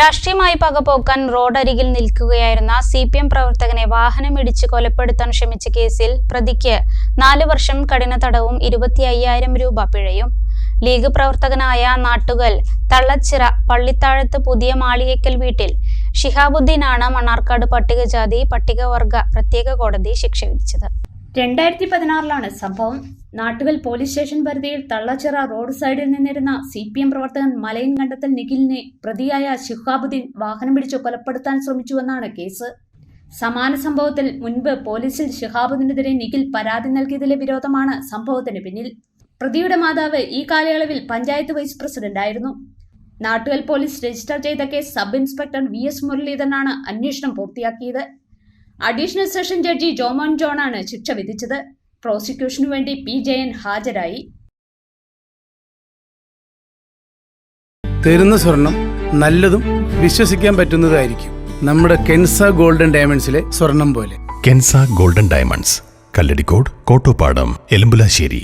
രാഷ്ട്രീയമായി പകപോക്കാൻ റോഡരികിൽ നിൽക്കുകയായിരുന്ന സി പി എം പ്രവർത്തകനെ വാഹനമിടിച്ച് കൊലപ്പെടുത്താൻ ശ്രമിച്ച കേസിൽ പ്രതിക്ക് നാലു വർഷം കഠിന തടവും ഇരുപത്തി അയ്യായിരം രൂപ പിഴയും. ലീഗ് പ്രവർത്തകനായ നാട്ടുകൽ തള്ളച്ചിറ പള്ളിത്താഴത്ത് പുതിയ മാളികയ്ക്കൽ വീട്ടിൽ ഷിഹാബുദ്ദീനാണ് മണ്ണാർക്കാട് പട്ടികജാതി പട്ടികവർഗ പ്രത്യേക കോടതി ശിക്ഷ വിധിച്ചത്. രണ്ടായിരത്തി പതിനാറിലാണ് സംഭവം. നാട്ടുകൽ പോലീസ് സ്റ്റേഷൻ പരിധിയിൽ തള്ളച്ചിറ റോഡ് സൈഡിൽ നിന്നിരുന്ന സി പി എം പ്രവർത്തകൻ മലയൻ കണ്ടെത്തൽ നിഖിലിനെ പ്രതിയായ ഷിഹാബുദ്ദീൻ വാഹനം പിടിച്ച് കൊലപ്പെടുത്താൻ ശ്രമിച്ചുവെന്നാണ് കേസ്. സമാന സംഭവത്തിൽ മുൻപ് പോലീസിൽ ഷിഹാബുദ്ദീനെതിരെ നിഖിൽ പരാതി നൽകിയതിലെ വിരോധമാണ് സംഭവത്തിന് പിന്നിൽ. പ്രതിയുടെ മാതാവ് ഈ കാലയളവിൽ പഞ്ചായത്ത് വൈസ് പ്രസിഡന്റായിരുന്നു. നാട്ടുകൽ പോലീസ് രജിസ്റ്റർ ചെയ്ത case sub inspector V S മുരളീധരനാണ് അന്വേഷണം പൂർത്തിയാക്കിയത്. അഡീഷണൽ സെഷൻ ജഡ്ജി ജോമോൻ ജോണാണ് ശിക്ഷ വിധിച്ചത്. പ്രോസിക്യൂഷനു വേണ്ടി പി ജയൻ ഹാജരായി. തരുന്ന സ്വർണം നല്ലതും വിശ്വസിക്കാൻ പറ്റുന്നതായിരിക്കും. നമ്മുടെ കെൻസ ഗോൾഡൻ ഡയമണ്ട്സിലെ സ്വർണം പോലെ. Kensa golden diamonds Kalladikode Kottopadam Elambulassery.